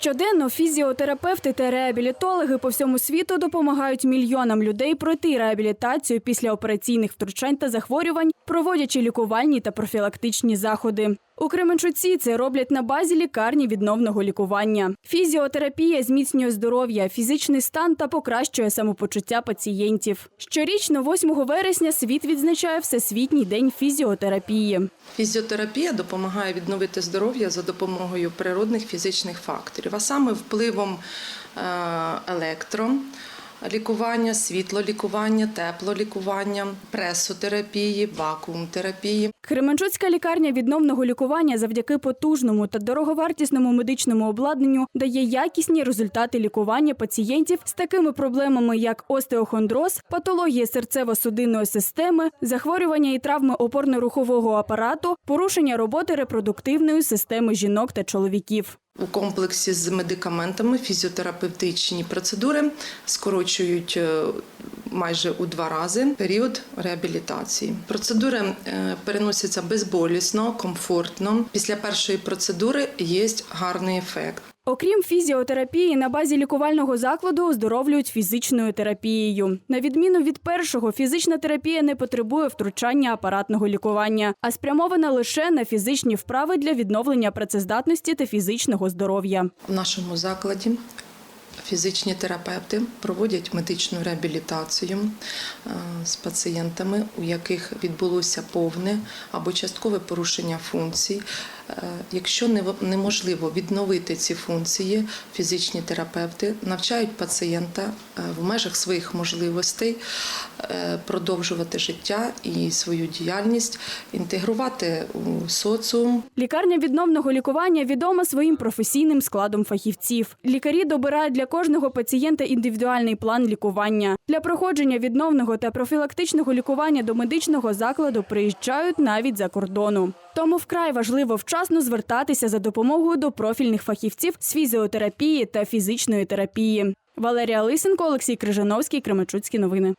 Щоденно фізіотерапевти та реабілітологи по всьому світу допомагають мільйонам людей пройти реабілітацію після операційних втручань та захворювань, проводячи лікувальні та профілактичні заходи. У Кременчуці це роблять на базі лікарні відновного лікування. Фізіотерапія зміцнює здоров'я, фізичний стан та покращує самопочуття пацієнтів. Щорічно, 8 вересня, світ відзначає Всесвітній день фізіотерапії. Фізіотерапія допомагає відновити здоров'я за допомогою природних фізичних факторів, а саме впливом е, електро. Лікування, світлолікування, теплолікування, пресотерапії, вакуумтерапії. Кременчуцька лікарня відновного лікування завдяки потужному та дороговартісному медичному обладнанню дає якісні результати лікування пацієнтів з такими проблемами, як остеохондроз, патологія серцево-судинної системи, захворювання і травми опорно-рухового апарату, порушення роботи репродуктивної системи жінок та чоловіків. У комплексі з медикаментами фізіотерапевтичні процедури скорочують е, майже у два рази період реабілітації. Процедури е, переносяться безболісно, комфортно. Після першої процедури є гарний ефект. Окрім фізіотерапії, на базі лікувального закладу оздоровлюють фізичною терапією. На відміну від першого, фізична терапія не потребує втручання апаратного лікування, а спрямована лише на фізичні вправи для відновлення працездатності та фізичного здоров'я. В нашому закладі фізичні терапевти проводять медичну реабілітацію е, з пацієнтами, у яких відбулося повне або часткове порушення функцій. Е, Якщо неможливо відновити ці функції, фізичні терапевти навчають пацієнта е, в межах своїх можливостей е, продовжувати життя і свою діяльність, інтегрувати у соціум, Лікарня відновного лікування відома своїм професійним складом фахівців. Лікарі добирають для кожного пацієнта індивідуальний план лікування. Для проходження відновного та профілактичного лікування до медичного закладу приїжджають навіть за кордону. Тому вкрай важливо вчасно звертатися за допомогою до профільних фахівців з фізіотерапії та фізичної терапії. Валерія Лисенко, Олексій Крижановський, Кременчуцькі новини.